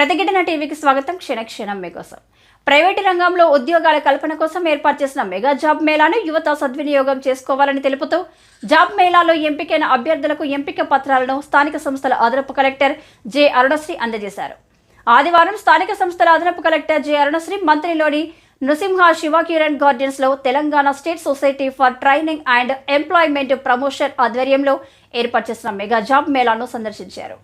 ప్రతిఘటన టీవీకి స్వాగతం. క్షణక్షణం మీకోసం. ప్రైవేటు రంగంలో ఉద్యోగాల కల్పన కోసం ఏర్పాటు చేసిన మెగా జాబ్ మేళాను యువత సద్వినియోగం చేసుకోవాలని తెలుపుతూ జాబ్ మేళాలో ఎంపికైన అభ్యర్థులకు ఎంపిక పత్రాలను స్థానిక సంస్థల అదనపు కలెక్టర్ జె అరుణశ్రీ అందజేశారు. ఆదివారం స్థానిక సంస్థల అదనపు కలెక్టర్ జె అరుణశ్రీ మంత్రిలోని నృసింహ శివకిరణ్ గార్డెన్స్లో Telangana state society for training and employment promotion ఆధ్వర్యంలో ఏర్పాటు చేసిన మెగా జాబ్ మేళాను సందర్శించారు.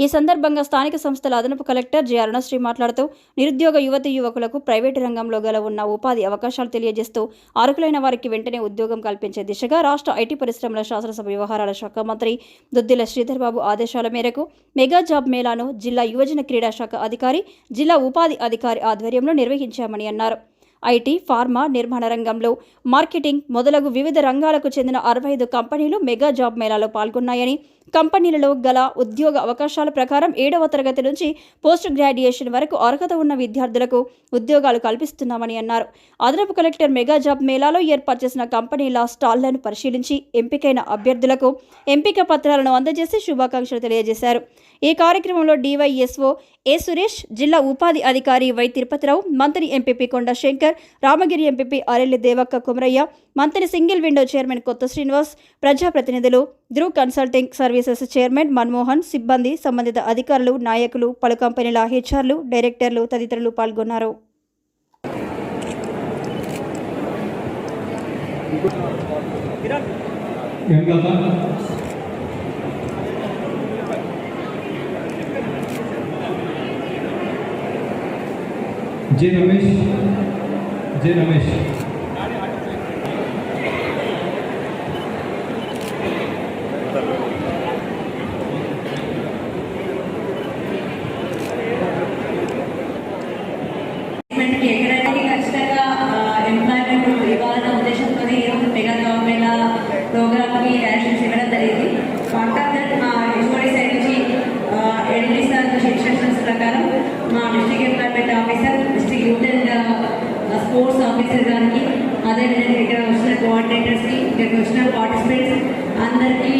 ఈ సందర్భంగా స్థానిక సంస్థల అదనపు కలెక్టర్ జె అరుణశ్రీ మాట్లాడుతూ నిరుద్యోగ యువతి యువకులకు ప్రైవేటు రంగంలో గల ఉన్న ఉపాధి అవకాశాలు తెలియజేస్తూ అర్హులైన వారికి వెంటనే ఉద్యోగం కల్పించే దిశగా రాష్ట్ర ఐటీ పరిశ్రమల శాసనసభ వ్యవహారాల శాఖ మంత్రి దుద్దిల శ్రీధర్ బాబు ఆదేశాల మేరకు మెగా జాబ్ మేళాను జిల్లా యువజన క్రీడా శాఖ అధికారి జిల్లా ఉపాధి అధికారి ఆధ్వర్యంలో నిర్వహించామని అన్నారు. ఐటీ ఫార్మా నిర్మాణ రంగంలో మార్కెటింగ్ మొదలగు వివిధ రంగాలకు చెందిన అరవై ఐదు కంపెనీలు మెగా జాబ్ మేళాలో పాల్గొన్నాయని కంపెనీలలో గల ఉద్యోగ అవకాశాల ప్రకారం ఏడవ తరగతి నుంచి పోస్ట్ గ్రాడ్యుయేషన్ వరకు అర్హత ఉన్న విద్యార్థులకు ఉద్యోగాలు కల్పిస్తున్నామని అన్నారు. అదనపు కలెక్టర్ మెగా జాబ్ మేళాలో ఏర్పాటు చేసిన కంపెనీల స్టాళ్ళను పరిశీలించి ఎంపికైన అభ్యర్థులకు ఎంపిక పత్రాలను అందజేసి శుభాకాంక్షలు తెలియజేశారు. ఈ కార్యక్రమంలో డివైఎస్ఓ ఏ సురేష్ జిల్లా ఉపాధి అధికారి వై తిరుపతిరావు మంత్రి ఎంపీపీ కొండ శంకర్ రామగిరి ఎంపీపీ అరెల్లి దేవక్క కుమరయ్య మంత్రి single window chairman Kotha Srinivas ప్రజాప్రతినిధులు Dhruv consulting services chairman Manmohan సిబ్బంది సంబంధిత అధికారులు నాయకులు పలు కంపెనీల హెచ్ఆర్లు డైరెక్టర్లు తదితరులు పాల్గొన్నారు. జే రమేష్ జే రమేష్. మనకి ఎక్కడైతే ఖచ్చితంగా ఎంప్లాయ్మెంట్ ఇవ్వాలన్న ఉద్దేశంతో ఈరోజు మెగా జాబ్ మేళా ప్రోగ్రామ్కి డైరెక్షన్స్ ఇవ్వడం జరిగింది. కాంట్రాక్టర్ మా హెచ్ఓడి సైడ్ నుంచి ఎడిటీ సార్ ఇన్స్ట్రక్షన్స్ ప్రకారం మా district employment officer district youth and sports officer గారికి అదేవిధంగా ఇక్కడ వచ్చిన కోఆర్డినేటర్స్కి ఇక్కడికి వచ్చిన పార్టిసిపేట్స్ అందరికీ